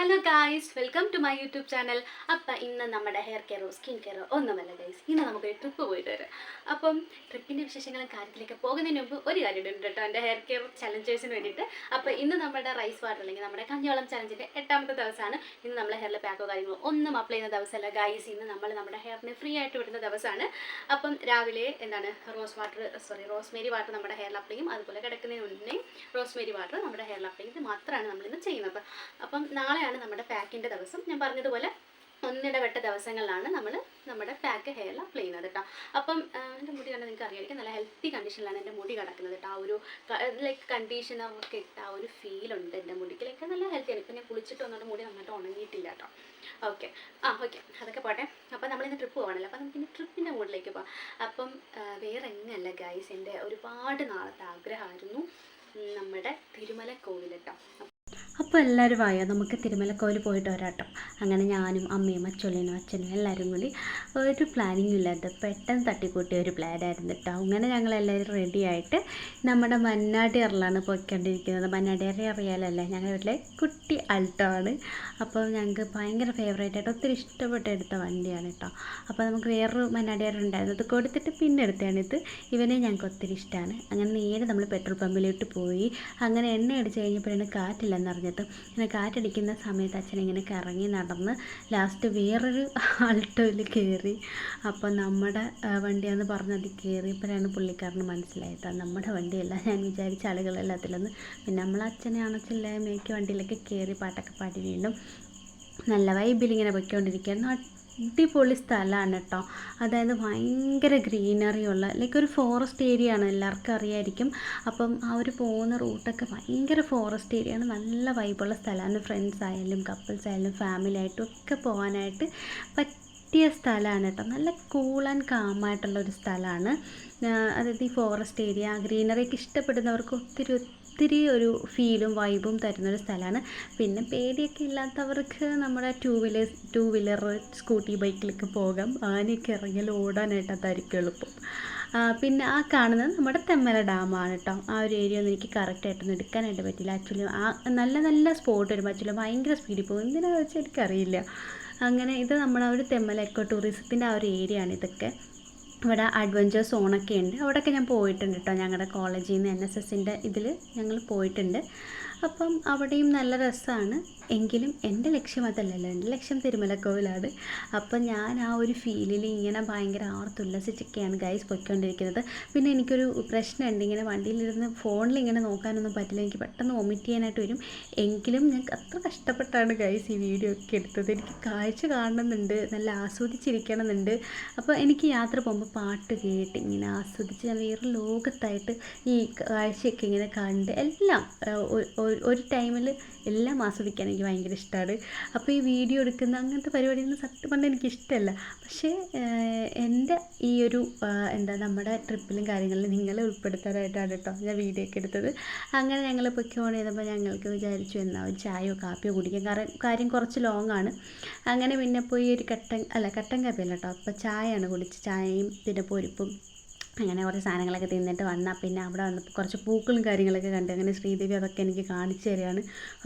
Hello guys welcome to my YouTube channel അപ്പം ഇന്ന് നമ്മുടെ ഹെയർ കെയറോ സ്കിൻ കെയറോ ഒന്നുമല്ല ഗൈസ് ഇന്ന് നമുക്കൊരു ട്രിപ്പ് പോയിട്ട് വരാം അപ്പം ട്രിപ്പിന്റെ വിശേഷങ്ങളും കാര്യത്തിലേക്ക് പോകുന്നതിന് മുമ്പ് ഒരു കാര്യം ഉണ്ട് കേട്ടോ എന്റെ ഹെയർ കെയർ ചലഞ്ചേഴ്സിന് വേണ്ടിയിട്ട്. അപ്പം ഇന്ന് നമ്മുടെ റൈസ് വാട്ടർ അല്ലെങ്കിൽ നമ്മുടെ കഞ്ഞോളം ചലഞ്ചിന്റെ എട്ടാമത്തെ ദിവസമാണ്. ഇന്ന് നമ്മൾ ഹെയറിൽ പാക്കോ കാര്യങ്ങളോ ഒന്നും അപ്ലൈ ചെയ്യുന്ന ദിവസമല്ല ഗൈസ് ഇന്ന് നമ്മൾ നമ്മുടെ ഹെയറിനെ ഫ്രീ ആയിട്ട് വിടുന്ന ദിവസമാണ്. അപ്പം രാവിലെ എന്താണ് rose water sorry rosemary water നമ്മുടെ ഹെയറിൽ അപ്ലൈ ചെയ്യും. അതുപോലെ കിടക്കുന്നതിന് മുന്നേ റോസ്മേരി വാട്ടർ നമ്മുടെ ഹെയറിൽ അപ്ലൈ ചെയ്ത് മാത്രമാണ് നമ്മളിന്ന് ചെയ്യുന്നത്. അപ്പം നാളെയാണ് നമ്മുടെ പാക്കിന്റെ ദിവസം. ഞാൻ പറഞ്ഞതുപോലെ ഒന്നിടവട്ട ദിവസങ്ങളിലാണ് നമ്മൾ നമ്മുടെ പാക്ക് ഹെയർ അപ്ലൈ ചെയ്യുന്നത് കേട്ടോ. അപ്പം എന്റെ മുടി കണ്ടാൽ നിങ്ങൾക്ക് അറിയായിരിക്കും. നല്ല ഹെൽത്തി കണ്ടീഷനിലാണ് എന്റെ മുടി കിടക്കുന്നത് കേട്ടോ. ആ ഒരു ലൈക്ക് കണ്ടീഷണറൊക്കെ ഇട്ട ആ ഒരു ഫീൽ ഉണ്ട് എന്റെ മുടിക്ക്. ലൈക്ക് നല്ല ഹെൽത്തിയാണ് ഇപ്പം ഞാൻ കുളിച്ചിട്ട് വന്നിട്ട് മുടി നന്നായിട്ട് ഉണങ്ങിയിട്ടില്ല കേട്ടോ. ഓക്കെ ആ ഓക്കെ അതൊക്കെ പോട്ടെ. അപ്പം നമ്മൾ നമ്മളിന്ന് ട്രിപ്പ് പോകണല്ലോ അപ്പം നമുക്ക് ഇനി ട്രിപ്പിന്റെ മൂഡിലേക്ക് പോകാം അപ്പം വേറെ എങ്ങനെയല്ല ഗൈസ് എന്റെ ഒരുപാട് നാളത്തെ ആഗ്രഹമായിരുന്നു നമ്മുടെ തിരുമല കോവിൽ കേട്ടോ. അപ്പോൾ എല്ലാവരും വായോ? നമുക്ക് തിരുമലക്കോവിൽ പോയിട്ട് വരാട്ടോ. അങ്ങനെ ഞാനും അമ്മയും അച്ഛനും അച്ഛനും എല്ലാവരും കൂടി ഒരു പ്ലാനിങ്ങും ഇല്ലാത്ത പെട്ടെന്ന് തട്ടിക്കൂട്ടിയ ഒരു പ്ലാനായിരുന്നു കേട്ടോ അങ്ങനെ ഞങ്ങൾ എല്ലാവരും റെഡി ആയിട്ട് നമ്മുടെ മന്നാടിയറിലാണ് പോയിക്കൊണ്ടിരിക്കുന്നത്. മന്നാടിയറി അറിയാലല്ലേ? ഞങ്ങളുടെ വീട്ടിലെ കുട്ടി അൾട്ടോ ആണ്. അപ്പോൾ ഞങ്ങൾക്ക് ഭയങ്കര ഫേവറേറ്റ് ആയിട്ട് ഒത്തിരി ഇഷ്ടപ്പെട്ട് എടുത്ത വണ്ടിയാണ് കേട്ടോ അപ്പോൾ നമുക്ക് വേറൊരു മന്നാടിയർ ഉണ്ടായിരുന്നു. അത് കൊടുത്തിട്ട് പിന്നെ എടുത്തതാണ് ഇത്. ഇവനെ ഞങ്ങൾക്ക് ഒത്തിരി ഇഷ്ടമാണ് അങ്ങനെ നേരെ നമ്മൾ പെട്രോൾ പമ്പിലോട്ട് പോയി. അങ്ങനെ എണ്ണ അടിച്ച് കഴിഞ്ഞപ്പോഴാണ് കാറ്റില്ലെന്ന് അറിഞ്ഞത് ഇങ്ങനെ കാറ്റടിക്കുന്ന സമയത്ത് അച്ഛൻ ഇങ്ങനെ കറങ്ങി നടന്ന് ലാസ്റ്റ് വേറൊരു ആൾട്ടോയിൽ കയറി അപ്പോൾ നമ്മുടെ വണ്ടിയാണെന്ന് പറഞ്ഞ് അതിൽ കയറിയപ്പോഴാണ് പുള്ളിക്കാരന് മനസ്സിലായത്. അത് നമ്മുടെ വണ്ടിയല്ല ഞാൻ വിചാരിച്ച ആളുകളെല്ലാത്തിലൊന്ന്. പിന്നെ നമ്മൾ അച്ഛനെ അണച്ചില്ലായ്മയ്ക്ക് വണ്ടിയിലൊക്കെ കയറി പാട്ടൊക്കെ പാടി വീണ്ടും നല്ല വൈബിൽ ഇങ്ങനെ പൊയ്ക്കൊണ്ടിരിക്കുകയായിരുന്നു. അടിപൊളി സ്ഥലമാണ് കേട്ടോ അതായത് ഭയങ്കര ഗ്രീനറി ഉള്ള ലൈക്ക് ഒരു ഫോറസ്റ്റ് ഏരിയ ആണ് എല്ലാവർക്കും അറിയായിരിക്കും. അപ്പം ആ ഒരു പോകുന്ന റൂട്ടൊക്കെ ഭയങ്കര ഫോറസ്റ്റ് ഏരിയ ആണ്. നല്ല വൈബുള്ള സ്ഥലമാണ് ഫ്രണ്ട്സ് ആയാലും കപ്പിൾസ് ആയാലും ഫാമിലി ആയിട്ടും ഒക്കെ പോകാനായിട്ട് പറ്റിയ സ്ഥലമാണ് കേട്ടോ നല്ല കൂൾ ആൻഡ് കാമായിട്ടുള്ള ഒരു സ്ഥലമാണ് അതായത് ഈ ഫോറസ്റ്റ് ഏരിയ ഗ്രീനറിയൊക്കെ ഇഷ്ടപ്പെടുന്നവർക്ക് ഒത്തിരി ഒത്തിരി ഒരു ഫീലും വൈബും തരുന്നൊരു സ്ഥലമാണ് പിന്നെ പേടിയൊക്കെ ഇല്ലാത്തവർക്ക് നമ്മുടെ two wheelers two wheeler scooty ബൈക്കിലൊക്കെ പോകാം. ആനയൊക്കെ ഇറങ്ങിയാൽ ഓടാനായിട്ട് അതായിരിക്കും എളുപ്പം പിന്നെ ആ കാണുന്നത് നമ്മുടെ തെമ്മല ഡാമാണ് കേട്ടോ ആ ഒരു ഏരിയ ഒന്നും എനിക്ക് കറക്റ്റായിട്ടൊന്നും എടുക്കാനായിട്ട് പറ്റില്ല. ആക്ച്വലി ആ നല്ല നല്ല സ്പോട്ട് വരുമ്പോൾ ആക്ച്വലി ഭയങ്കര സ്പീഡിൽ പോകും. എന്തിനാണെന്ന് വെച്ചാൽ എനിക്കറിയില്ല. അങ്ങനെ ഇത് നമ്മുടെ ഒരു തെമ്മല എക്കോ ടൂറിസത്തിന്റെ ആ ഒരു ഏരിയ ആണ് ഇതൊക്കെ. ഇവിടെ അഡ്വഞ്ചർ സോണൊക്കെ ഉണ്ട്. അവിടെയൊക്കെ ഞാൻ പോയിട്ടുണ്ട് കേട്ടോ. ഞങ്ങളുടെ കോളേജിൽ നിന്ന് എൻ എസ് എസിന്റെ ഇതിൽ ഞങ്ങൾ പോയിട്ടുണ്ട്. അപ്പം അവിടെയും നല്ല രസമാണ് എങ്കിലും എന്റെ ലക്ഷ്യം അതല്ലല്ലോ. എന്റെ ലക്ഷ്യം തിരുമലക്കോവിലാണ്. അപ്പം ഞാൻ ആ ഒരു ഫീലിൽ ഇങ്ങനെ ഭയങ്കര ആർത്തുല്ലസിച്ചൊക്കെയാണ് ഗൈസ് പൊയ്ക്കൊണ്ടിരിക്കുന്നത്. പിന്നെ എനിക്കൊരു പ്രശ്നമുണ്ട്. ഇങ്ങനെ വണ്ടിയിലിരുന്ന് ഫോണിൽ ഇങ്ങനെ നോക്കാനൊന്നും പറ്റില്ല. എനിക്ക് പെട്ടെന്ന് വൊമിറ്റ് ചെയ്യാനായിട്ട് വരും. എങ്കിലും ഞാൻ അത്ര കഷ്ടപ്പെട്ടാണ് ഗൈസ് ഈ വീഡിയോ ഒക്കെ എടുത്തത്. എനിക്ക് കാഴ്ച കാണണമെന്നുണ്ട്. നല്ല ആസ്വദിച്ചിരിക്കണമെന്നുണ്ട്. അപ്പോൾ എനിക്ക് യാത്ര പോകുമ്പോൾ പാട്ട് കേട്ട് ഇങ്ങനെ ആസ്വദിച്ച് ഞാൻ വേറെ ലോകത്തായിട്ട് ഈ കാഴ്ചയൊക്കെ ഇങ്ങനെ കണ്ട് എല്ലാം ഒരു ടൈമിൽ എല്ലാം ആസ്വദിക്കാൻ എനിക്ക് ഭയങ്കര ഇഷ്ടമാണ് അപ്പോൾ ഈ വീഡിയോ എടുക്കുന്ന അങ്ങനത്തെ പരിപാടിയൊന്നും സത്യം പറഞ്ഞാൽ എനിക്കിഷ്ടമല്ല. പക്ഷേ എന്റെ ഈ ഒരു എന്താ നമ്മുടെ ട്രിപ്പിലും കാര്യങ്ങളിലും നിങ്ങളെ ഉൾപ്പെടുത്താനായിട്ടാണ് കേട്ടോ ഞാൻ വീഡിയോ ഒക്കെ എടുത്തത്. അങ്ങനെ ഞങ്ങൾ പൊയ്ക്കോൺ ചെയ്തപ്പോൾ ഞങ്ങൾക്ക് വിചാരിച്ചു എന്നാൽ ഒരു ചായയോ കാപ്പിയോ കുടിക്കാം. കാരണം കാര്യം കുറച്ച് ലോങ്ങാണ്. അങ്ങനെ പിന്നെ പോയി ഒരു കട്ടൻ അല്ല കട്ടൻ കാപ്പിയല്ല കേട്ടോ അപ്പോൾ ചായയാണ് കുടിച്ച് ചായയും പിന്നെ പൊരിപ്പും അങ്ങനെ കുറേ സാധനങ്ങളൊക്കെ തിന്നിട്ട് വന്നാൽ പിന്നെ അവിടെ വന്നപ്പോൾ കുറച്ച് പൂക്കളും കാര്യങ്ങളൊക്കെ കണ്ട്. അങ്ങനെ ശ്രീദേവി അതൊക്കെ എനിക്ക് കാണിച്ചു തരികയാണ്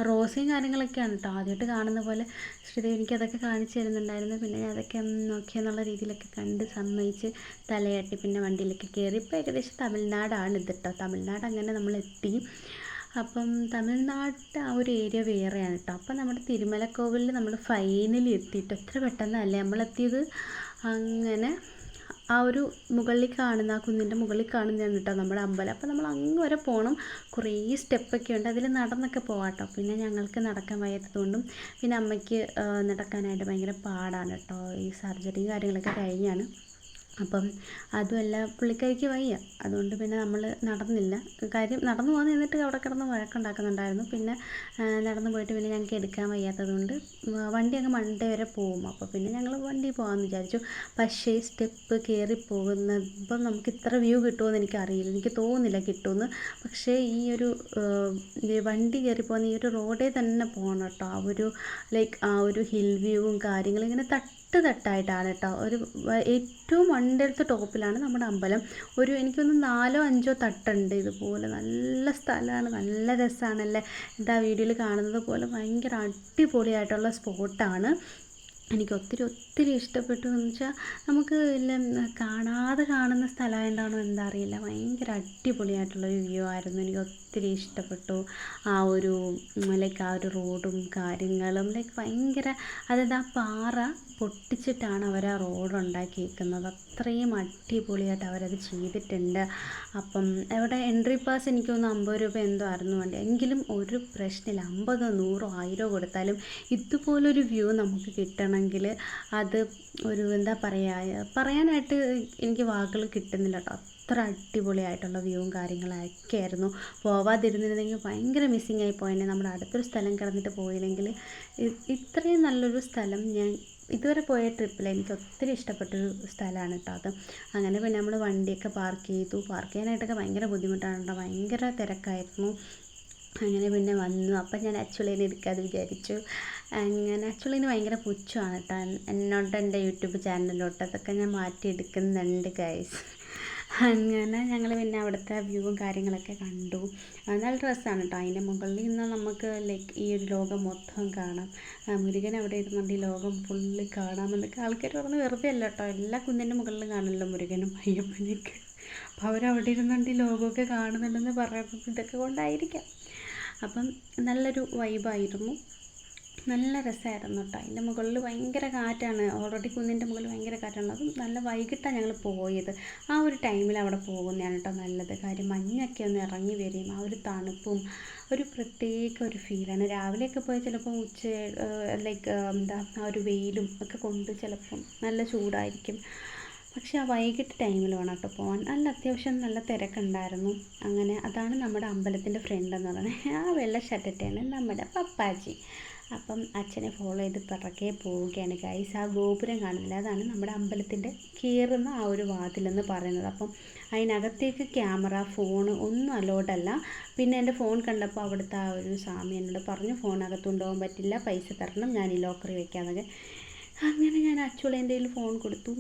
റോസയും കാര്യങ്ങളൊക്കെയാണ് കേട്ടോ ആദ്യമായിട്ട് കാണുന്ന പോലെ ശ്രീദേവി എനിക്ക് അതൊക്കെ കാണിച്ചു തരുന്നുണ്ടായിരുന്നു. പിന്നെ ഞാൻ അതൊക്കെ നോക്കിയെന്നുള്ള രീതിയിലൊക്കെ കണ്ട് സമ്മതിച്ച് തലയാട്ടി പിന്നെ വണ്ടിയിലൊക്കെ കയറി. ഇപ്പോൾ ഏകദേശം തമിഴ്നാടാണ് ഇത് കേട്ടോ തമിഴ്നാട് അങ്ങനെ നമ്മൾ എത്തി. അപ്പം തമിഴ്നാട് ആ ഒരു ഏരിയ വേറെയാണ് കേട്ടോ അപ്പം നമ്മുടെ തിരുമലക്കോവിലിൽ നമ്മൾ ഫൈനലി എത്തിയിട്ട് എത്ര പെട്ടെന്നല്ലേ നമ്മളെത്തിയത് അങ്ങനെ ആ ഒരു മുകളിൽ കാണുന്ന ആ കുന്നിന്റെ മുകളിൽ കാണുന്നതാണ് കേട്ടോ നമ്മുടെ അമ്പലം. അപ്പോൾ നമ്മൾ അങ്ങ് വരെ പോകണം. കുറേ സ്റ്റെപ്പൊക്കെ ഉണ്ട്. അതിൽ നടന്നൊക്കെ പോകാട്ടോ കേട്ടോ പിന്നെ ഞങ്ങൾക്ക് നടക്കാൻ വയ്യാത്തതുകൊണ്ടും പിന്നെ അമ്മയ്ക്ക് നടക്കാനായിട്ട് ഭയങ്കര പാടാണ് കേട്ടോ ഈ സർജറിയും കാര്യങ്ങളൊക്കെ കഴിഞ്ഞാണ്. അപ്പം അതുമല്ല പുള്ളിക്കാരിക്ക് വയ്യ. അതുകൊണ്ട് പിന്നെ നമ്മൾ നടന്നില്ല. കാര്യം നടന്നു പോകാൻ നിന്നിട്ട് അവിടെ കിടന്ന് വഴക്കുണ്ടാക്കുന്നുണ്ടായിരുന്നു. പിന്നെ നടന്നു പോയിട്ട് പിന്നെ ഞങ്ങൾക്ക് എടുക്കാൻ വയ്യാത്തതുകൊണ്ട് വണ്ടി അങ്ങ് മണ്ടേ വരെ പോകും. അപ്പോൾ പിന്നെ ഞങ്ങൾ വണ്ടി പോകാമെന്ന് വിചാരിച്ചു. പക്ഷേ സ്റ്റെപ്പ് കയറി പോകുന്നപ്പം നമുക്ക് ഇത്ര വ്യൂ കിട്ടുമെന്ന് എനിക്കറിയില്ല. എനിക്ക് തോന്നുന്നില്ല കിട്ടുമെന്ന് പക്ഷേ ഈ ഒരു വണ്ടി കയറി പോകുന്ന ഈ ഒരു റോഡേ തന്നെ പോകണം കേട്ടോ. ആ ഒരു ലൈക്ക് ആ ഒരു ഹിൽ വ്യൂവും കാര്യങ്ങളും ഇങ്ങനെ തട്ട് തട്ടായിട്ടാണ് കേട്ടോ. ഒരു ഏറ്റവും മണ്ടലത്തെ ടോപ്പിലാണ് നമ്മുടെ അമ്പലം. ഒരു എനിക്കൊന്ന് നാലോ അഞ്ചോ തട്ടുണ്ട് ഇതുപോലെ. നല്ല സ്ഥലമാണ്. നല്ല രസമാണല്ലേ എന്താ വീഡിയോയിൽ കാണുന്നത് പോലെ ഭയങ്കര അടിപൊളിയായിട്ടുള്ള സ്പോട്ടാണ്. എനിക്ക് ഒത്തിരി ഒത്തിരി ഇഷ്ടപ്പെട്ടു എന്ന് വെച്ചാൽ നമുക്ക് എല്ലാം കാണാതെ കാണുന്ന സ്ഥലമായതുകൊണ്ടാണോ എന്താ അറിയില്ല. ഭയങ്കര അടിപൊളിയായിട്ടുള്ളൊരു വ്യൂ ആയിരുന്നു. എനിക്ക് ഒത്തിരി ഇഷ്ടപ്പെട്ടു. ആ ഒരു ലൈക്ക് ആ ഒരു റോഡും കാര്യങ്ങളും ലൈക്ക് ഭയങ്കര അതായത് ആ പാറ പൊട്ടിച്ചിട്ടാണ് അവർ ആ റോഡ് ഉണ്ടാക്കിയിരിക്കുന്നത് അത്രയും അടിപൊളിയായിട്ട് അവരത് ചെയ്തിട്ടുണ്ട്. അപ്പം അവിടെ എൻട്രി പാസ് എനിക്ക് തോന്നുന്നു അമ്പത് രൂപ എന്തോ ആയിരുന്നു വേണ്ടി. എങ്കിലും ഒരു പ്രശ്നമില്ല. അമ്പതോ നൂറോ ആയിരോ കൊടുത്താലും ഇതുപോലൊരു വ്യൂ നമുക്ക് കിട്ടണമെങ്കിൽ അത് ഒരു എന്താ പറയുക പറയാനായിട്ട് എനിക്ക് വാക്കുകൾ കിട്ടുന്നില്ല കേട്ടോ. അത്ര അടിപൊളിയായിട്ടുള്ള വ്യൂവും കാര്യങ്ങളൊക്കെ ആയിരുന്നു. പോവാതിരുന്നിരുന്നെങ്കിൽ ഭയങ്കര മിസ്സിങ് ആയി പോയേനെ. നമ്മുടെ അടുത്തൊരു സ്ഥലം കിടന്നിട്ട് പോയില്ലെങ്കിൽ ഇത്രയും നല്ലൊരു സ്ഥലം ഞാൻ ഇതുവരെ പോയ ട്രിപ്പിൽ എനിക്ക് ഒത്തിരി ഇഷ്ടപ്പെട്ടൊരു സ്ഥലമാണ് കേട്ടോ അത്. അങ്ങനെ പിന്നെ നമ്മൾ വണ്ടിയൊക്കെ പാർക്ക് ചെയ്തു. പാർക്ക് ചെയ്യാനായിട്ടൊക്കെ ഭയങ്കര ബുദ്ധിമുട്ടാണ് കേട്ടോ ഭയങ്കര തിരക്കായിരുന്നു. അങ്ങനെ പിന്നെ വന്നു. അപ്പം ഞാൻ അച്ചുളീനെ എടുക്കാതെ വിചാരിച്ചു. അങ്ങനെ അച്ചുളീന് ഭയങ്കര പുച്ഛമാണ് കേട്ടോ എന്നോട് എന്റെ യൂട്യൂബ് ചാനലിലോട്ട് അതൊക്കെ ഞാൻ മാറ്റി എടുക്കുന്നുണ്ട് ഗൈസ് അങ്ങനെ ഞങ്ങൾ പിന്നെ അവിടുത്തെ വ്യൂവും കാര്യങ്ങളൊക്കെ കണ്ടു. നല്ല രസമാണ് കേട്ടോ അതിന്റെ മുകളിൽ നിന്ന് നമുക്ക് ലൈക്ക് ഈ ഒരു ലോകം മൊത്തം കാണാം. മുരുകൻ അവിടെ ഇരുന്നുകൊണ്ട് ഈ ലോകം ഫുള്ള് കാണാമെന്നൊക്കെ ആൾക്കാർ പറഞ്ഞ്. വെറുതെ അല്ല കേട്ടോ എല്ലാ കുന്നിന്റെ മുകളിലും കാണുമല്ലോ മുരുകനും അയ്യപ്പനെയൊക്കെ അപ്പോൾ അവരവിടെ ഇരുന്നുകൊണ്ട് ഈ ലോകമൊക്കെ കാണുന്നുണ്ടെന്ന് പറയുന്നത് ഇതൊക്കെ കൊണ്ടായിരിക്കാം. അപ്പം നല്ലൊരു വൈബായിരുന്നു നല്ല രസമായിരുന്നു കേട്ടോ. അതിന്റെ മുകളിൽ ഭയങ്കര കാറ്റാണ്. ഓൾറെഡി കുന്നിന്റെ മുകളിൽ ഭയങ്കര കാറ്റാണ്. അതും നല്ല വൈകിട്ടാണ് ഞങ്ങൾ പോയത്. ആ ഒരു ടൈമിൽ അവിടെ പോകുന്നതാണ് കേട്ടോ നല്ലത്. കാര്യം മഞ്ഞൊക്കെ ഒന്ന് ഇറങ്ങി വരും. ആ ഒരു തണുപ്പും ഒരു പ്രത്യേക ഒരു ഫീലാണ് രാവിലെയൊക്കെ പോയി ചിലപ്പം ഉച്ച ലൈക്ക് എന്താ ആ ഒരു വെയിലും ഒക്കെ കൊണ്ട് ചിലപ്പം നല്ല ചൂടായിരിക്കും. പക്ഷെ ആ വൈകിട്ട് ടൈമിൽ വേണം കേട്ടോ പോകാൻ നല്ല അത്യാവശ്യം നല്ല തിരക്കുണ്ടായിരുന്നു. അങ്ങനെ അതാണ് നമ്മുടെ അമ്പലത്തിന്റെ ഫ്രണ്ട് എന്ന് പറയുന്നത്. ആ വെള്ള ഷർട്ടിട്ടാണ് നമ്മുടെ പപ്പാജി. അപ്പം അച്ഛനെ ഫോളോ ചെയ്ത് പിറകെ പോവുകയാണ്. ഗൈസ് ആ ഗോപുരം കാണുന്നില്ല. അതാണ് നമ്മുടെ അമ്പലത്തിന്റെ കീറുന്ന ആ ഒരു വാതിലെന്ന് പറയുന്നത്. അപ്പം അതിനകത്തേക്ക് ക്യാമറ ഫോൺ ഒന്നും അലോഡല്ല പിന്നെ എന്റെ ഫോൺ കണ്ടപ്പോൾ അവിടുത്തെ ആ ഒരു സ്വാമി എന്നോട് പറഞ്ഞു ഫോൺ അകത്ത് കൊണ്ടുപോകാൻ പറ്റില്ല. പൈസ തരണം. ഞാൻ ഈ ലോക്കറി വെക്കാമെന്നൊക്കെ. അങ്ങനെ ഞാൻ അച്ചുളേന്റെ കയ്യിൽ ഫോൺ കൊടുത്തു.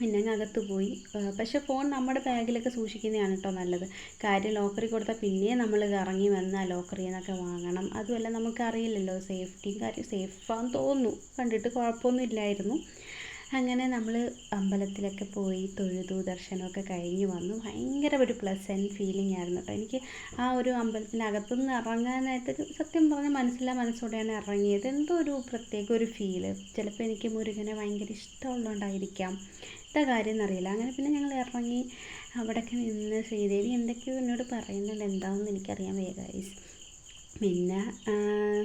പിന്നെ അങ്ങ് അകത്ത് പോയി പക്ഷെ ഫോൺ നമ്മുടെ ബാഗിലൊക്കെ സൂക്ഷിക്കുന്നതാണ് കേട്ടോ നല്ലത്. കാര്യം ലോക്കറിൽ കൊടുത്താൽ പിന്നെയും നമ്മൾ ഇറങ്ങി വന്ന് ആ ലോക്കറിൽ നിന്നൊക്കെ വാങ്ങണം. അതുമല്ല നമുക്കറിയില്ലല്ലോ സേഫ്റ്റിയും കാര്യം സേഫാന്ന് തോന്നുന്നു. കണ്ടിട്ട് കുഴപ്പമൊന്നും ഇല്ലായിരുന്നു. അങ്ങനെ നമ്മൾ അമ്പലത്തിലൊക്കെ പോയി തൊഴുതു ദർശനമൊക്കെ കഴിഞ്ഞ് വന്നു. ഭയങ്കര ഒരു പ്ലസന്റ് ഫീലിംഗ് ആയിരുന്നു കേട്ടോ എനിക്ക് ആ ഒരു അമ്പലത്തിനകത്തുനിന്ന് ഇറങ്ങാനായിട്ടൊരു സത്യം പറഞ്ഞാൽ മനസ്സിലാ മനസ്സോടെയാണ് ഇറങ്ങിയത്. എന്തോ ഒരു പ്രത്യേക ഒരു ഫീൽ ചിലപ്പോൾ എനിക്ക് മുരുകനെ ഭയങ്കര ഇഷ്ടമുള്ളതുകൊണ്ടായിരിക്കാം എന്താ കാര്യം എന്നറിയില്ല. അങ്ങനെ പിന്നെ ഞങ്ങൾ ഇറങ്ങി അവിടെയൊക്കെ നിന്ന് ശ്രീദേവി എന്തൊക്കെയോ എന്നോട് പറയുന്നുണ്ട്. എന്താണെന്ന് എനിക്കറിയാൻ വയ്യ പിന്നെ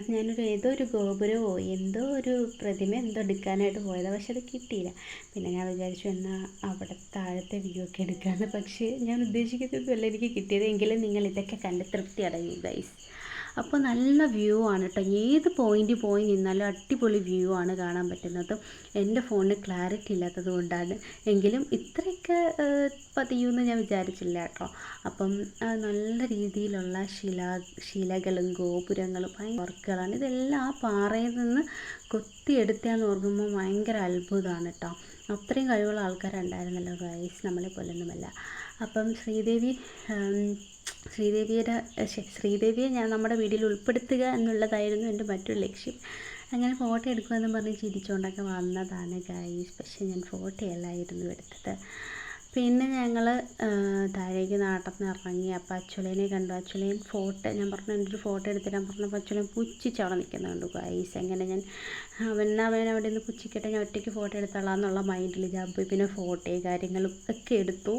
ഞാനൊരു ഏതോ ഒരു ഗോപുരമോ എന്തോ ഒരു പ്രതിമ എന്തോ എടുക്കാനായിട്ട് പോയതാണ് പക്ഷെ അത് കിട്ടിയില്ല. പിന്നെ ഞാൻ വിചാരിച്ചു എന്നാൽ അവിടെ താഴത്തെ വ്യൂ ഒക്കെ എടുക്കാമെന്ന് പക്ഷേ ഞാൻ ഉദ്ദേശിക്കുന്നതല്ല എനിക്ക് കിട്ടിയത് എങ്കിലും നിങ്ങൾ ഇതൊക്കെ കണ്ട് തൃപ്തി അടങ്ങി ഗൈസ് അപ്പോൾ നല്ല വ്യൂ ആണ് കേട്ടോ ഏത് പോയിന്റിൽ പോയി നിന്നാലും അടിപൊളി വ്യൂ ആണ് കാണാൻ പറ്റുന്നത്. എന്റെ ഫോണിന് ക്ലാരിറ്റി ഇല്ലാത്തത് കൊണ്ടാണ്. എങ്കിലും ഇത്രയൊക്കെ പതിയുമെന്ന് ഞാൻ വിചാരിച്ചില്ല കേട്ടോ അപ്പം നല്ല രീതിയിലുള്ള ശില ശിലകളും ഗോപുരങ്ങളും ഭയങ്കര വർക്കുകളാണ്. ഇതെല്ലാം ആ പാറയിൽ നിന്ന് കൊത്തിയെടുത്തതെന്ന് ഓർക്കുമ്പോൾ ഭയങ്കര അത്ഭുതമാണ് കേട്ടോ. അത്രയും കഴിവുള്ള ആൾക്കാരുണ്ടായിരുന്നല്ലോ ഗൈസ് നമ്മളെ പോലൊന്നുമല്ല. അപ്പം ശ്രീദേവി ശ്രീദേവിയുടെ ശ്രീദേവിയെ ഞാൻ നമ്മുടെ വീട്ടിൽ ഉൾപ്പെടുത്തുക എന്നുള്ളതായിരുന്നു എന്റെ മറ്റൊരു ലക്ഷ്യം. അങ്ങനെ ഫോട്ടോ എടുക്കുമെന്ന് പറഞ്ഞ് ചിരിച്ചുകൊണ്ടൊക്കെ വന്നതാണ് ഗൈസ് പക്ഷേ ഞാൻ ഫോട്ടോ അല്ലായിരുന്നു എടുത്തത്. പിന്നെ ഞങ്ങൾ താഴേക്ക് നാട്ടിൽ ഇറങ്ങി അപ്പോൾ അച്ചുലേനെ കണ്ടു. അച്ചുലേൻ ഫോട്ടോ ഞാൻ പറഞ്ഞു എന്റെ ഒരു ഫോട്ടോ എടുത്തിടാൻ പറഞ്ഞപ്പോൾ അച്ചുലേൻ പുച്ഛിച്ച് അവിടെ നിൽക്കുന്നത് കണ്ടു. ഗൈസ് എങ്ങനെ ഞാൻ അവൻ അവൻ അവിടെ നിന്ന് പുച്ഛിക്കട്ടെ ഞാൻ ഒറ്റയ്ക്ക് ഫോട്ടോ എടുത്തോളാം എന്നുള്ള മൈൻഡിൽ പോയി പിന്നെ ഫോട്ടോയും കാര്യങ്ങളും ഒക്കെ എടുത്തു.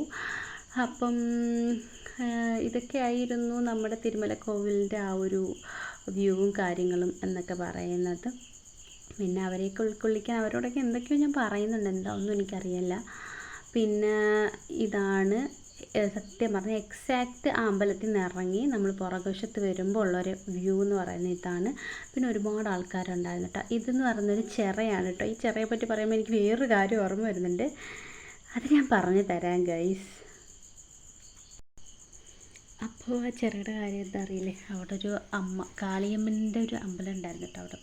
അപ്പം ഇതൊക്കെ ആയിരുന്നു നമ്മുടെ തിരുമല കോവിലിന്റെ ആ ഒരു വ്യൂവും കാര്യങ്ങളും എന്നൊക്കെ പറയുന്നത്. പിന്നെ അവരെയൊക്കെ ഉൾക്കൊള്ളിക്കാൻ അവരോടൊക്കെ എന്തൊക്കെയോ ഞാൻ പറയുന്നുണ്ട്. എന്താണെന്നും എനിക്കറിയില്ല. പിന്നെ ഇതാണ് സത്യം പറഞ്ഞാൽ എക്സാക്റ്റ് അമ്പലത്തിൽ നിന്ന് ഇറങ്ങി നമ്മൾ പുറകുവശത്ത് വരുമ്പോൾ ഉള്ളൊരു വ്യൂ എന്ന് പറയുന്നത് ഇതാണ്. പിന്നെ ഒരുപാട് ആൾക്കാരുണ്ടായിരുന്നു കേട്ടോ. ഇതെന്ന് പറയുന്നൊരു ചിറയാണ് കേട്ടോ. ഈ ചിറയെ പറ്റി പറയുമ്പോൾ എനിക്ക് വേറൊരു കാര്യം ഓർമ്മ വരുന്നുണ്ട്. അത് ഞാൻ പറഞ്ഞു തരാം ഗൈസ് അപ്പോൾ ആ ചെറുകിട കാര്യം എന്താ അറിയില്ലേ? അവിടെ ഒരു അമ്മ കാളിയമ്മന്റെ ഒരു അമ്പലം ഉണ്ടായിരുന്നു കേട്ടോ അവിടെ.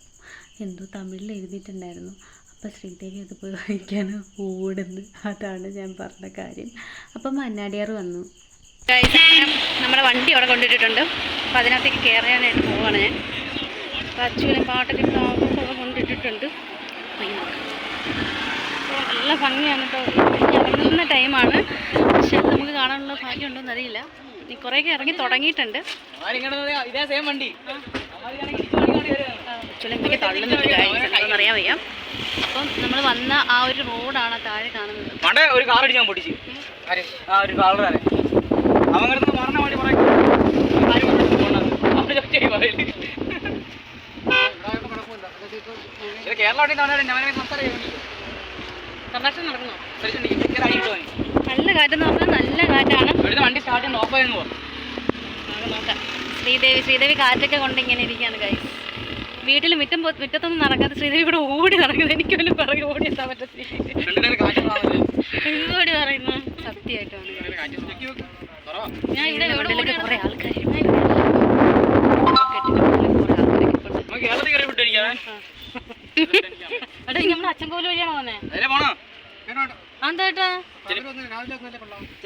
എന്തോ തമിഴിൽ എഴുതിയിട്ടുണ്ടായിരുന്നു. അപ്പോൾ അപ്പോൾ ശ്രീദേവി അത് പോയി വാങ്ങിക്കാണ് ഓടുന്നു അതാണ് ഞാൻ പറഞ്ഞ കാര്യം. അപ്പം മന്നാടിയാർ വന്നു. നമ്മുടെ വണ്ടി അവിടെ കൊണ്ടിട്ടിട്ടുണ്ട് അപ്പോൾ അതിനകത്തേക്ക് കയറാനായിട്ട് പോവാണ് ഞാൻ. അപ്പോൾ അച്ഛനെ പാട്ടൊക്കെ അവിടെ കൊണ്ടിട്ടിട്ടുണ്ട് അപ്പോൾ നല്ല ഭംഗിയാണ് കേട്ടോ. ഇറങ്ങുന്ന ടൈമാണ്. പക്ഷെ അത് നമുക്ക് കാണാനുള്ള ഭാഗ്യം ഉണ്ടോ അറിയില്ല. നീ കുറേയൊക്കെ ഇറങ്ങി തുടങ്ങിയിട്ടുണ്ട്. ഇതേ സെയിം വണ്ടി. ചുലമ്പൊക്കെ തള്ളി കാര്യങ്ങളൊന്നും അറിയാൻ വയ്യ. അപ്പം നമ്മൾ വന്ന ആ ഒരു റോഡാണ് താഴെ കാണുന്നത്. ഒരു കാർ അടിച്ച് ഞാൻ പൊട്ടിച്ച്. ആ ഒരു കാളറാണ് അവൻ വേണ്ടി പറയും. കേരള നല്ല കാറ്റെന്ന് പറഞ്ഞാൽ നല്ല കാറ്റാണ്. വണ്ടി സ്റ്റാർട്ട് ഓഫ് ആയിരുന്നു നോക്കാം. ശ്രീദേവി ശ്രീദേവി കാറ്റൊക്കെ കൊണ്ട് ഇങ്ങനെ ഇരിക്കുകയാണ് കൈ വീട്ടിൽ മുറ്റം പോ- മുറ്റത്തൊന്നും നടക്കാതെ ശ്രീദേവി ഇവിടെ ഓടി നടക്കുന്നത് എനിക്ക് പോലും പിറകെ ഓടി എത്താൻ പറ്റത്തില്ല. പറയുന്നു. സത്യമായിട്ടാണ്. ഞാൻ ഇവിടെ കുറേ ആൾക്കാർ നമ്മുടെ അച്ഛൻകോൽ വഴിയാണോ വന്നേ?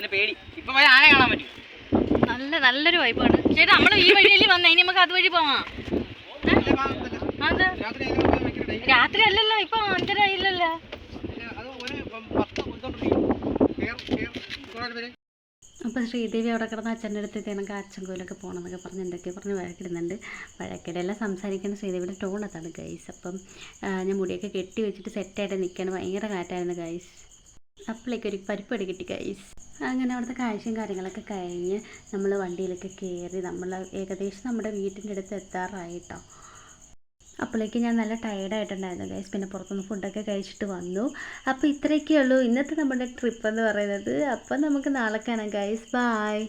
പേടി. ഇപ്പൊ പോയ ആന കാണാൻ പറ്റും? നല്ല നല്ലൊരു വൈബാണ് ചേട്ടാ നമ്മൾ ഈ വഴിയിൽ വന്നേ? ഇനി നമുക്ക് അതുവഴി പോവാം. രാത്രി അല്ലല്ലോ ഇപ്പൊ അഞ്ചര ആയില്ലല്ലോ. അപ്പോൾ ശ്രീദേവി അവിടെ കിടന്ന് അച്ഛന്റെ അടുത്ത് കണക്ക് അച്ഛൻ കോലൊക്കെ പോകണമെന്നൊക്കെ പറഞ്ഞ് എന്തൊക്കെ പറഞ്ഞ് വഴക്കിടുന്നുണ്ട്. വഴക്കിടെല്ലാം സംസാരിക്കുന്ന ശ്രീദേവിയുടെ ടോൺ അതാണ് ഗൈസ് അപ്പം ഞാൻ മുടിയൊക്കെ കെട്ടി വെച്ചിട്ട് സെറ്റായിട്ട് നിൽക്കുകയാണ്. ഭയങ്കര കാറ്റായിരുന്നു ഗൈസ് അപ്പോഴേക്ക് ഒരു പരിപ്പടി കിട്ടി ഗൈസ് അങ്ങനെ അവിടുത്തെ കാഴ്ചയും കാര്യങ്ങളൊക്കെ കഴിഞ്ഞ് നമ്മൾ വണ്ടിയിലൊക്കെ കയറി നമ്മൾ ഏകദേശം നമ്മുടെ വീട്ടിന്റെ അടുത്ത് എത്താറായി കേട്ടോ അപ്പോഴേക്ക് ഞാൻ നല്ല ടയേർഡായിട്ടുണ്ടായിരുന്നു ഗൈസ് പിന്നെ പുറത്തുനിന്ന് ഫുഡൊക്കെ കഴിച്ചിട്ട് വന്നു. അപ്പോൾ ഇത്രയൊക്കെയുള്ളൂ. ഇന്നത്തെ നമ്മുടെ ട്രിപ്പ് എന്ന് പറയുന്നത്. അപ്പം നമുക്ക് നാളെ കാണാം ഗൈസ് ബായ്